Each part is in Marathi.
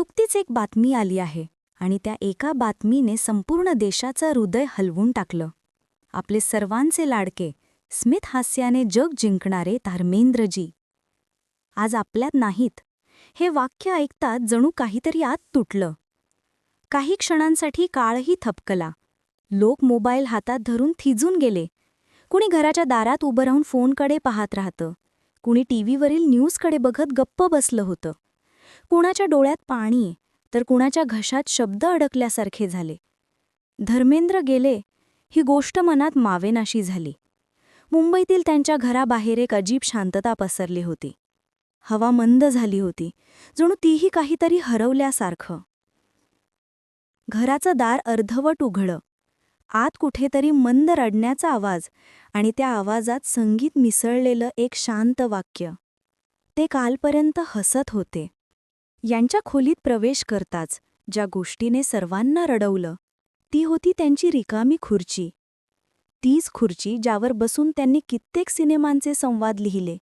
नुकतीच एक बातमी आली आहे आणि त्या एका बातमीने संपूर्ण देशाचं हृदय हलवून टाकलं. आपले सर्वांचे लाडके स्मित हास्याने जग जिंकणारे धर्मेंद्रजी. आज आपल्यात नाहीत. हे वाक्य ऐकतात जणू काहीतरी आत तुटलं. काही क्षणांसाठी काळही थपकला. लोक मोबाईल हातात धरून थिजून गेले. कुणी घराच्या दारात उभं राहून फोनकडे पाहत राहतं. कुणी टीव्हीवरील न्यूजकडे बघत गप्प बसलं होतं. कुणाच्या डोळ्यात पाणी तर कुणाच्या घशात शब्द अडकल्यासारखे झाले. धर्मेंद्र गेले ही गोष्ट मनात मावेनाशी झाली. मुंबईतील त्यांच्या घराबाहेर एक अजीब शांतता पसरली होती. हवा मंद झाली होती जणू तीही काहीतरी हरवल्यासारखं. घराचं दार अर्धवट उघडं. आत कुठेतरी मंद रडण्याचा आवाज आणि त्या आवाजात संगीत मिसळलेलं एक शांत वाक्य. ते कालपर्यंत हसत होते. यांच्या खोलीत प्रवेश करताच ज्या गोष्टीने सर्वांना रडवलं ती होती त्यांची रिकामी खुर्ची. तीच खुर्ची ज्यावर बसून त्यांनी कित्येक सिनेमांचे संवाद लिहिले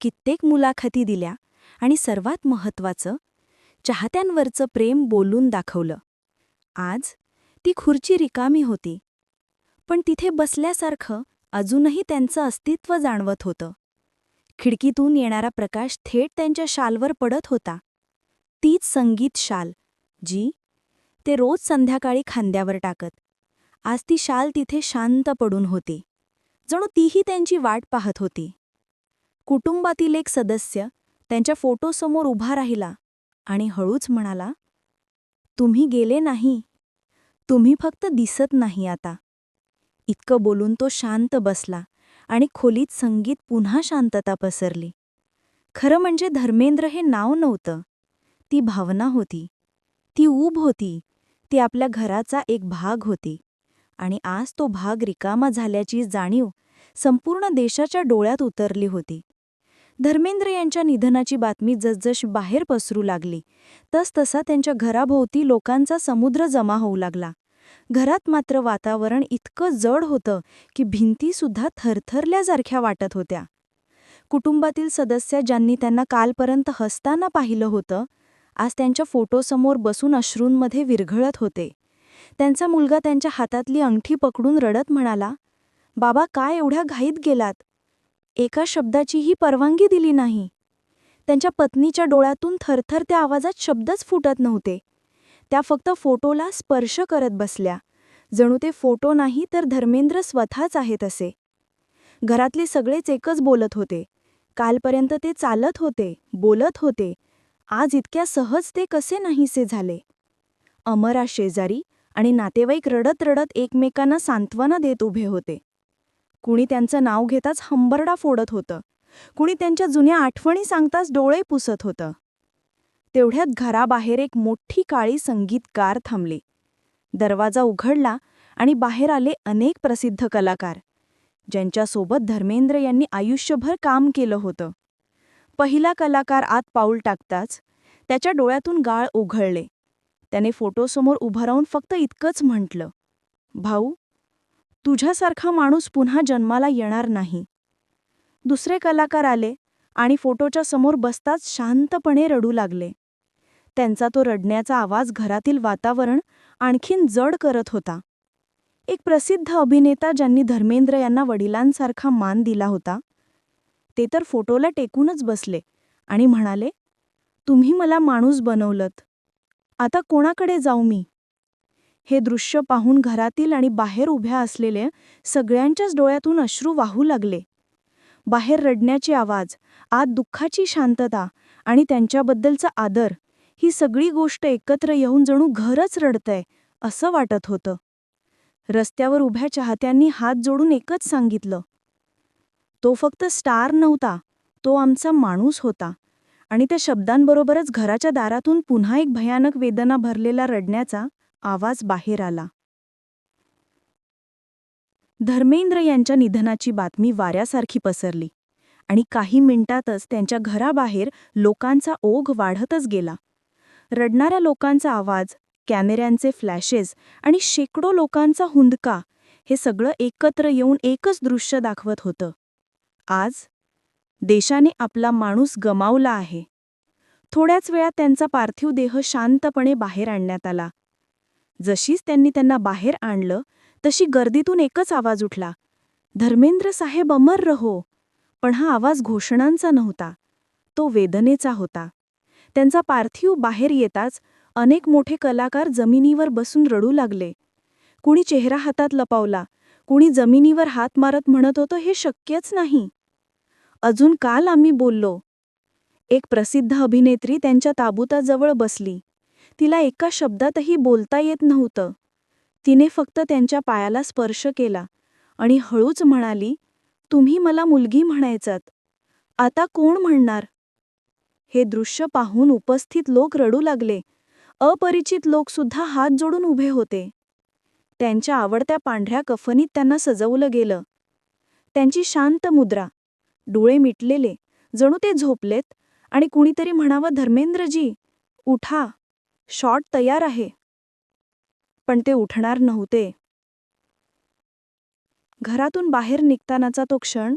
कित्येक मुलाखती दिल्या आणि सर्वात महत्वाचं चाहत्यांवरचं प्रेम बोलून दाखवलं. आज ती खुर्ची रिकामी होती. पण तिथे बसल्यासारखं अजूनही त्यांचं अस्तित्व जाणवत होतं. खिडकीतून येणारा प्रकाश थेट त्यांच्या शालवर पडत होता. तीच संगीत शाल जी ते रोज संध्याकाळी खांद्यावर टाकत. आज ती शाल तिथे शांत पडून होती. जणू तीही त्यांची वाट पाहत होती. कुटुंबातील एक सदस्य त्यांच्या फोटोसमोर उभा राहिला आणि हळूच म्हणाला तुम्ही गेले नाही. तुम्ही फक्त दिसत नाही आता. इतकं बोलून तो शांत बसला आणि खोलीत संगीत पुन्हा शांतता पसरली. खरं म्हणजे धर्मेंद्र हे नाव नव्हतं. ती भावना होती. ती ऊब होती. ती आपल्या घराचा एक भाग होती. आणि आज तो भाग रिकामा झाल्याची जाणीव संपूर्ण देशाच्या डोळ्यात उतरली होती. धर्मेंद्र यांच्या निधनाची बातमी जसजशी बाहेर पसरू लागली तसतसा त्यांच्या घराभोवती लोकांचा समुद्र जमा होऊ लागला. घरात मात्र वातावरण इतकं जड होतं की भिंतीसुद्धा थरथरल्यासारख्या वाटत होत्या. कुटुंबातील सदस्य ज्यांनी त्यांना कालपर्यंत हसताना पाहिलं होतं आज त्यांच्या फोटोसमोर बसून अश्रूंमध्ये विरघळत होते. त्यांचा मुलगा त्यांच्या हातातली अंगठी पकडून रडत म्हणाला बाबा काय एवढ्या घाईत गेलात? एका शब्दाचीही परवानगी दिली नाही. त्यांच्या पत्नीच्या डोळ्यातून थरथर त्या आवाजात शब्दच फुटत नव्हते. त्या फक्त फोटोला स्पर्श करत बसल्या. जणू ते फोटो नाही तर धर्मेंद्र स्वतःच आहेत असे. घरातले सगळेच एकच बोलत होते. कालपर्यंत ते चालत होते बोलत होते. आज इतक्या सहज ते कसे नाहीसे झाले? अमरा शेजारी आणि नातेवाईक रडत रडत एकमेकांना सांत्वना देत उभे होते. कुणी त्यांचं नाव घेताच हंबरडा फोडत होतं. कुणी त्यांच्या जुन्या आठवणी सांगताच डोळे पुसत होतं. तेवढ्यात घराबाहेर एक मोठी काळी संगीतकार थांबली. दरवाजा उघडला आणि बाहेर आले अनेक प्रसिद्ध कलाकार. ज्यांच्यासोबत धर्मेंद्र यांनी आयुष्यभर काम केलं होतं. पहिला कलाकार आत पाऊल टाकताच त्याच्या डोळ्यातून गाळ उघळले. त्याने फोटोसमोर उभं राहून फक्त इतकंच म्हटलं भाऊ तुझ्यासारखा माणूस पुन्हा जन्माला येणार नाही. दुसरे कलाकार आले आणि फोटोच्या समोर बसताच शांतपणे रडू लागले. त्यांचा तो रडण्याचा आवाज घरातील वातावरण आणखीन जड करत होता. एक प्रसिद्ध अभिनेता ज्यांनी धर्मेंद्र यांना वडिलांसारखा मान दिला होता ते तर फोटोला टेकूनच बसले. आणि म्हणाले तुम्ही मला माणूस बनवलत. आता कोणाकडे जाऊ मी? हे दृश्य पाहून घरातील आणि बाहेर उभ्या असलेल्या सगळ्यांच्याच डोळ्यातून अश्रू वाहू लागले. बाहेर रडण्याचे आवाज आत दुःखाची शांतता आणि त्यांच्याबद्दलचा आदर ही सगळी गोष्ट एकत्र येऊन जणू घरच रडतंय असं वाटत होतं. रस्त्यावर उभ्या चाहत्यांनी हात जोडून एकच सांगितलं तो फक्त स्टार नव्हता तो आमचा माणूस होता. आणि त्या शब्दांबरोबरच घराच्या दारातून पुन्हा एक भयानक वेदना भरलेला रडण्याचा आवाज बाहेर आला. धर्मेंद्र यांच्या निधनाची बातमी वाऱ्यासारखी पसरली आणि काही मिनिटातच त्यांच्या घराबाहेर लोकांचा ओघ वाढतच गेला. रडणाऱ्या लोकांचा आवाज कॅमेऱ्यांचे फ्लॅशेस आणि शेकडो लोकांचा हुंदका हे सगळं एकत्र येऊन एकच दृश्य दाखवत होतं. आज देशाने आपला माणूस गमावला आहे. थोड्याच वेळात त्यांचा पार्थिव देह शांतपणे बाहेर आणण्यात आला. जशीच त्यांनी त्यांना बाहेर आणलं तशी गर्दीतून एकच आवाज उठला. धर्मेंद्र साहेब अमर रहो. पण हा आवाज घोषणांचा नव्हता. तो वेदनेचा होता. त्यांचा पार्थिव बाहेर येताच अनेक मोठे कलाकार जमिनीवर बसून रडू लागले. कुणी चेहरा हातात लपावला कुणी जमिनीवर हात मारत म्हणत होतं हे शक्यच नाही. अजून काल आम्ही बोललो. एक प्रसिद्ध अभिनेत्री त्यांच्या ताबुताजवळ बसली. तिला एका शब्दातही बोलता येत नव्हतं. तिने फक्त त्यांच्या पायाला स्पर्श केला आणि हळूच म्हणाली तुम्ही मला मुलगी म्हणायचात. आता कोण म्हणणार? हे दृश्य पाहून उपस्थित लोक रडू लागले. अपरिचित लोकसुद्धा हात जोडून उभे होते. त्यांच्या आवडत्या पांढऱ्या कफनीत त्यांना सजवलं गेलं. त्यांची शांत मुद्रा डोळे मिटलेले. जणू ते झोपलेत आणि कुणीतरी म्हणावं धर्मेंद्रजी उठा. शॉट तयार आहे. पण ते उठणार नव्हते. घरातून बाहेर निघतानाचा तो क्षण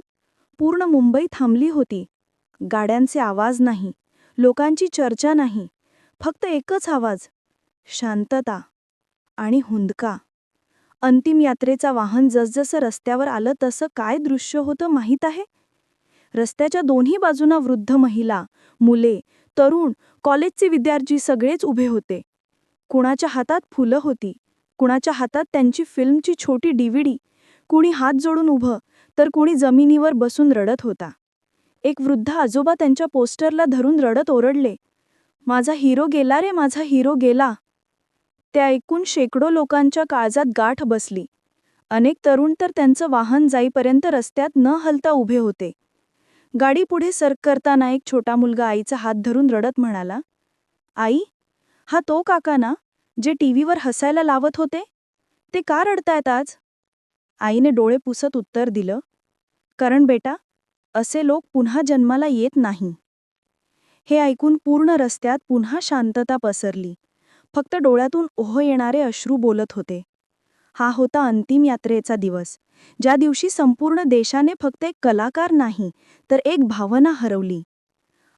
पूर्ण मुंबई थांबली होती. गाड्यांचे आवाज नाही लोकांची चर्चा नाही फक्त एकच आवाज शांतता आणि हुंदका. अंतिम यात्रेचा वाहन जसजसं रस्त्यावर आलं तसं काय दृश्य होतं माहीत आहे? रस्त्याच्या दोन्ही बाजूंना वृद्ध महिला मुले तरुण कॉलेजचे विद्यार्थी सगळेच उभे होते. कुणाच्या हातात फुलं होती कुणाच्या हातात त्यांची फिल्मची छोटी डीव्हीडी कुणी हात जोडून उभं तर कुणी जमिनीवर बसून रडत होता. एक वृद्ध आजोबा त्यांच्या पोस्टरला धरून रडत ओरडले माझा हिरो गेला रे माझा हिरो गेला. ते ऐकून शेकडो लोकांच्या काळजात गाठ बसली. अनेक तरुण तर त्यांचं वाहन जाईपर्यंत रस्त्यात न हलता उभे होते. गाडी पुढे सर्क करताना एक छोटा मुलगा आईचा हात धरून रडत म्हणाला आई हा तो काका ना जे टीव्हीवर हसायला लावत होते? ते का रडतायत आज? आईने डोळे पुसत उत्तर दिलं कारण बेटा असे लोक पुन्हा जन्माला येत नाही. हे ऐकून पूर्ण रस्त्यात पुन्हा शांतता पसरली. फक्त डोळ्यातून ओह येणारे अश्रू बोलत होते. हा होता अंतिम यात्रेचा दिवस. ज्या दिवशी संपूर्ण देशाने फक्त एक कलाकार नाही तर एक भावना हरवली.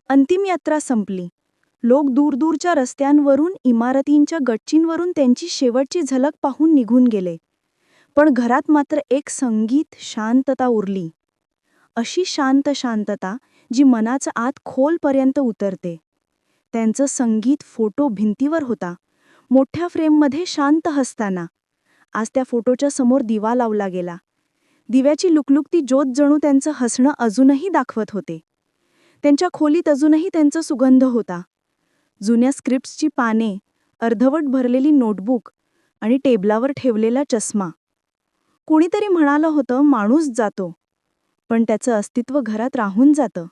अंतिम यात्रा संपली. लोक दूरदूरच्या रस्त्यांवरून इमारतींच्या गच्चींवरून त्यांची शेवटची झलक पाहून निघून गेले. पण घरात मात्र एक संगीत शांतता उरली. अशी शांत शांतता जी मनाचं आत खोलपर्यंत उतरते. त्यांचं संगीत फोटो भिंतीवर होता. मोठ्या फ्रेममध्ये शांत हसताना आज त्या फोटोच्या समोर दिवा लावला गेला. दिव्याची लुकलुकती ज्योत जणू त्यांचं हसणं अजूनही दाखवत होते. त्यांच्या खोलीत अजूनही त्यांचा सुगंध होता. जुन्या स्क्रिप्ट्सची पाने अर्धवट भरलेली नोटबुक आणि टेबलावर ठेवलेला चष्मा. कुणीतरी म्हणालं होतं माणूस जातो. पण त्याचं अस्तित्व घरात राहून जातं.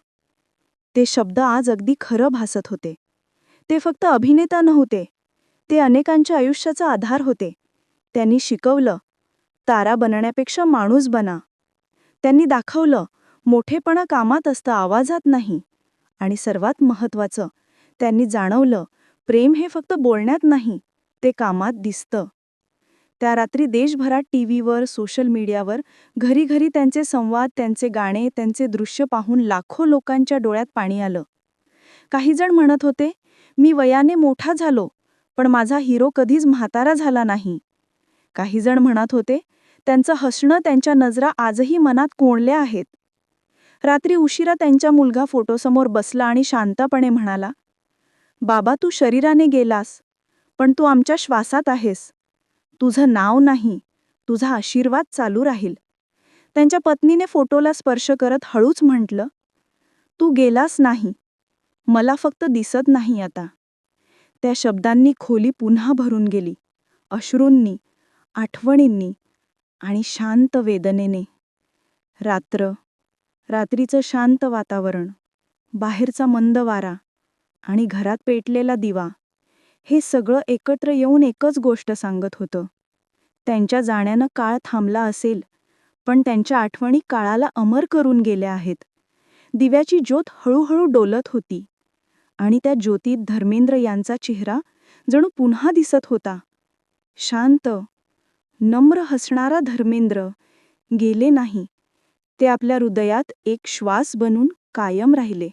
ते शब्द आज अगदी खरं भासत होते. ते फक्त अभिनेता नव्हते. ते अनेकांच्या आयुष्याचा आधार होते. त्यांनी शिकवलं तारा बनण्यापेक्षा माणूस बना. त्यांनी दाखवलं मोठेपणा कामात असतं आवाजात नाही. आणि सर्वात महत्त्वाचं त्यांनी जाणवलं प्रेम हे फक्त बोलण्यात नाही ते कामात दिसतं. त्या रात्री देशभरात टीव्हीवर सोशल मीडियावर घरी घरी त्यांचे संवाद त्यांचे गाणे त्यांचे दृश्य पाहून लाखो लोकांच्या डोळ्यात पाणी आलं. काहीजण म्हणत होते मी वयाने मोठा झालो पण माझा हिरो कधीच म्हातारा झाला नाही. काहीजण म्हणत होते त्यांचं हसणं त्यांच्या नजरा आजही मनात कोंडल्या आहेत. रात्री उशिरा त्यांचा मुलगा फोटोसमोर बसला आणि शांतपणे म्हणाला बाबा तू शरीराने गेलास पण तू आमच्या श्वासात आहेस. तुझं नाव नाही तुझा आशीर्वाद चालू राहील. त्यांच्या पत्नीने फोटोला स्पर्श करत हळूच म्हटलं तू गेलास नाही मला फक्त दिसत नाही आता. त्या शब्दांनी खोली पुन्हा भरून गेली. अश्रूंनी आठवणींनी आणि शांत वेदनेने. रात्र रात्रीचं शांत वातावरण बाहेरचा मंद वारा आणि घरात पेटलेला दिवा हे सगळं एकत्र येऊन एकच गोष्ट सांगत होतं. त्यांच्या जाण्यानं काळ थांबला असेल पण त्यांच्या आठवणी काळाला अमर करून गेल्या आहेत. दिव्याची ज्योत हळूहळू डोलत होती आणि त्या ज्योतीत धर्मेंद्र यांचा चेहरा जणू पुन्हा दिसत होता. शांत नम्र हसणारा धर्मेंद्र गेले नाही. ते आपल्या हृदयात एक श्वास बनून कायम राहिले.